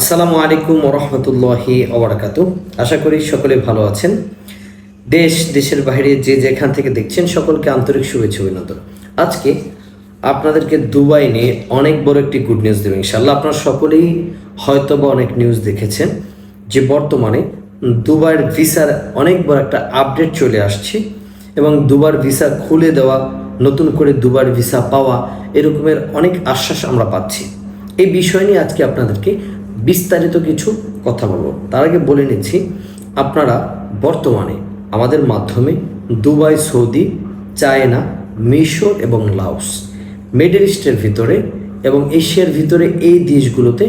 আসসালামু আলাইকুম ওরহমতুল্লাহি ওবরাকাত আশা করি সকলে ভালো আছেন। দেশ, দেশের বাইরে যে যেখান থেকে দেখছেন, সকলকে আন্তরিক শুভেচ্ছা অভিনন্দন। আজকে আপনাদেরকে দুবাই নিয়ে অনেক বড় একটি গুড নিউজ দেবে ইনশাল্লাহ আপনারা সকলেই হয়তো বা অনেক নিউজ দেখেছেন যে বর্তমানে দুবাইয়ের ভিসার অনেক বড় একটা আপডেট চলে আসছে এবং দুবার ভিসা খুলে দেওয়া, নতুন করে দুবার ভিসা পাওয়া এরকমের অনেক আশ্বাস আমরা পাচ্ছি। এই বিষয় নিয়ে আজকে আপনাদেরকে বিস্তারিত কিছু কথা বলব। তার আগে বলে নিচ্ছি, আপনারা বর্তমানে আমাদের মাধ্যমে দুবাই, সৌদি, চায়না, মিশর এবং লাওস, মিডল ইস্টের ভিতরে এবং এশিয়ার ভিতরে এই দেশগুলোতে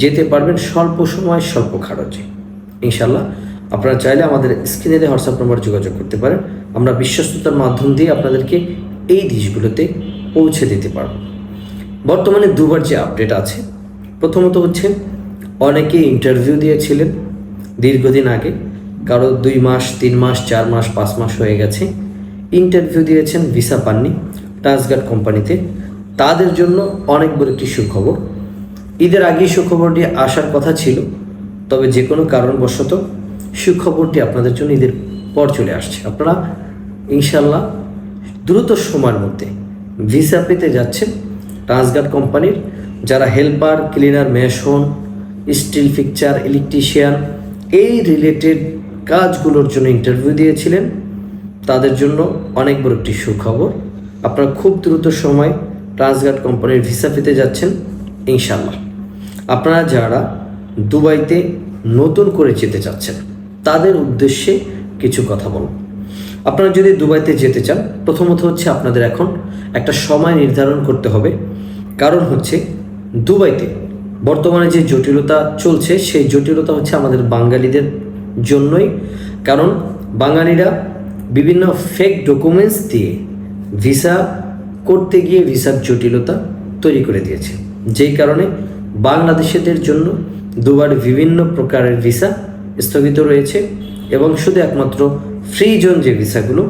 যেতে পারবেন স্বল্প সময়, স্বল্প খরচে। ইনশাল্লাহ আপনারা চাইলে আমাদের স্ক্রিনে দিয়ে হোয়াটসঅ্যাপ নম্বর যোগাযোগ করতে পারেন। আমরা বিশ্বস্ততার মাধ্যম দিয়ে আপনাদেরকে এই দেশগুলোতে পৌঁছে দিতে পারব। বর্তমানে দুবার যে আপডেট আছে, প্রথমত হচ্ছে অনেকে ইন্টারভিউ দিয়েছিলেন দীর্ঘদিন আগে, কারও দুই মাস, তিন মাস, চার মাস, পাঁচ মাস হয়ে গেছে। ইন্টারভিউ দিয়েছেন ভিসা পাননি টাচগার্ড কোম্পানিতে। তাদের জন্য অনেক বড় একটি সুখবর। ঈদের আগেই সুখবরটি আসার কথা ছিল, তবে যে কোনো কারণবশত সুখবরটি আপনাদের জন্য ঈদের পর চলে আসছে। আপনারা ইনশাল্লাহ দ্রুত সময়ের মধ্যে ভিসা পেতে যাচ্ছেন ট্রান্সগার্ড কোম্পানির। যারা helper, cleaner, mason steel fixture electrician, এই রিলেটেড কাজগুলোর জন্য ইন্টারভিউ দিয়েছিলেন। তাদের জন্য অনেক বড় একটি সুখবর। আপনারা খুব দ্রুত সময় ট্রান্সগার্ড কোম্পানির ভিসা পেতে যাচ্ছেন ইনশাল্লাহ আপনারা যারা দুবাইতে নতুন করে যেতে চাচ্ছেন, তাদের উদ্দেশ্যে কিছু কথা বলব। আপনারা যদি দুবাইতে যেতে চান, প্রথমত হচ্ছে আপনাদের এখন একটা সময় নির্ধারণ করতে হবে। কারণ হচ্ছে দুবাইতে বর্তমানে যে জটিলতা চলছে, সেই জটিলতা হচ্ছে আমাদের বাঙালিদের জন্যই। কারণ বাঙালিরা বিভিন্ন ফেক ডকুমেন্টস দিয়ে ভিসা করতে গিয়ে ভিসার জটিলতা তৈরি করে দিয়েছে। যেই কারণে বাংলাদেশিদের জন্য দুবার বিভিন্ন প্রকারের ভিসা স্থগিত রয়েছে এবং শুধু একমাত্র ফ্রি জোন যে ভিসাগুলো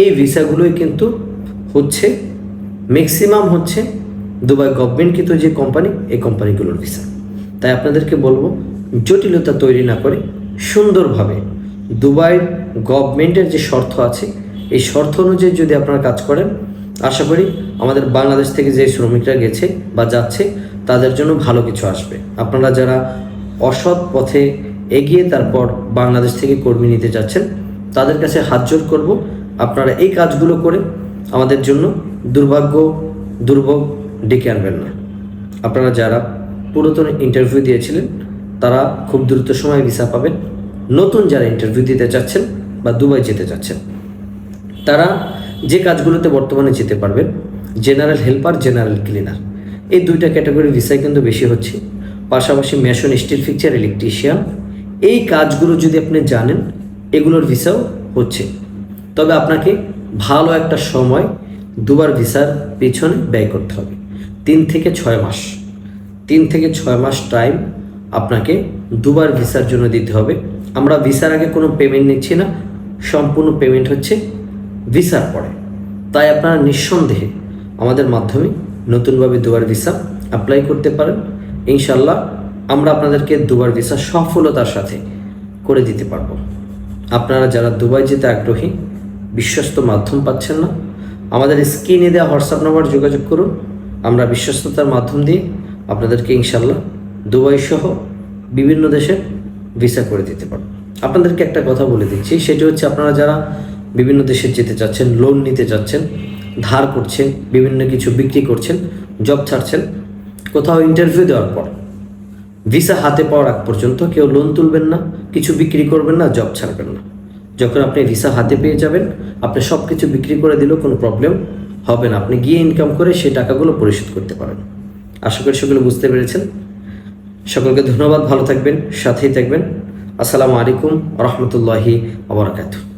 এই ভিসাগুলোই কিন্তু হচ্ছে ম্যাক্সিমাম হচ্ছে দুবাই গভর্নমেন্টকৃত যে কোম্পানি, এই কোম্পানিগুলোর ভিসা তাই আপনাদেরকে বলব, জটিলতা তৈরি না করে সুন্দরভাবে দুবাইয়ের গভর্নমেন্টের যে শর্ত আছে, এই শর্ত অনুযায়ী যদি আপনারা কাজ করেন, আশা করি আমাদের বাংলাদেশ থেকে যে শ্রমিকরা গেছে বা যাচ্ছে, তাদের জন্য ভালো কিছু আসবে। আপনারা যারা অসৎ পথে এগিয়ে তারপর বাংলাদেশ থেকে কর্মী নিতে যাচ্ছেন, তাদের কাছে হাত জোর করব। আপনারা এই কাজগুলো করে আমাদের জন্য দুর্ভাগ্য, দুর্ভোগ ডেকে আনবেন না। আপনারা যারা পুরাতন ইন্টারভিউ দিয়েছিলেন, তারা খুব দ্রুত সময় ভিসা পাবেন। নতুন যারা ইন্টারভিউ দিতে চাচ্ছেন বা দুবাই যেতে চাচ্ছেন, তারা যে কাজগুলোতে বর্তমানে যেতে পারবেন জেনারেল হেল্পার জেনারেল ক্লিনার এই দুইটা ক্যাটাগরির ভিসাই কিন্তু বেশি হচ্ছে। পাশাপাশি মেশন স্টিল ফিকচার ইলেকট্রিশিয়ান এই কাজগুলো যদি আপনি জানেন, এগুলোর ভিসাও হচ্ছে। তবে আপনাকে ভালো একটা সময় দুবার ভিসার পিছনে ব্যয় করতে হবে। তিন থেকে ছয় মাস। তিন থেকে ছয় মাস টাইম আপনাকে দুবার ভিসার জন্য দিতে হবে। আমরা ভিসার আগে কোনো পেমেন্ট নিচ্ছি না, সম্পূর্ণ পেমেন্ট হচ্ছে ভিসার পরে। তাই আপনারা নিঃসন্দেহে আমাদের মাধ্যমে নতুনভাবে দুবার ভিসা অ্যাপ্লাই করতে পারেন। ইনশাল্লাহ আমরা আপনাদেরকে দুবার ভিসা সফলতার সাথে করে দিতে পারব। আপনারা যারা দুবাই যেতে আগ্রহী, বিশ্বস্ত মাধ্যম পাচ্ছেন না, আমাদের স্ক্রিনে দেওয়া হোয়াটসঅ্যাপ নাম্বার যোগাযোগ করুন। আমরা বিশ্বস্ততার মাধ্যম দিয়ে আপনাদেরকে ইনশাল্লাহ দুবাই সহ বিভিন্ন দেশে ভিসা করে দিতে পারব। আপনাদেরকে একটা কথা বলে দিচ্ছি, সেটি হচ্ছে আপনারা যারা বিভিন্ন দেশে যেতে চাচ্ছেন লোন নিতে চাচ্ছেন, ধার করছেন, বিভিন্ন কিছু বিক্রি করছেন জব ছাড়ছেন, কোথাও ইন্টারভিউ দেওয়ার পর, ভিসা হাতে পাওয়ার আগ পর্যন্ত কেউ লোন তুলবেন না, কিছু বিক্রি করবেন না জব ছাড়বেন না। যখন আপনি ভিসা হাতে পেয়ে যাবেন, আপনি সব কিছু বিক্রি করে দিলেও কোনো প্রবলেম হবে না আপনি গিয়ে ইনকাম করে সেই টাকাগুলো পরিশোধ করতে পারেন। আশা করি সেগুলো বুঝতে পেরেছেন। সকলকে ধন্যবাদ। ভালো থাকবেন, সাথেই থাকবেন। আসসালামু আলাইকুম রহমতুল্লাহি আবরাকাতু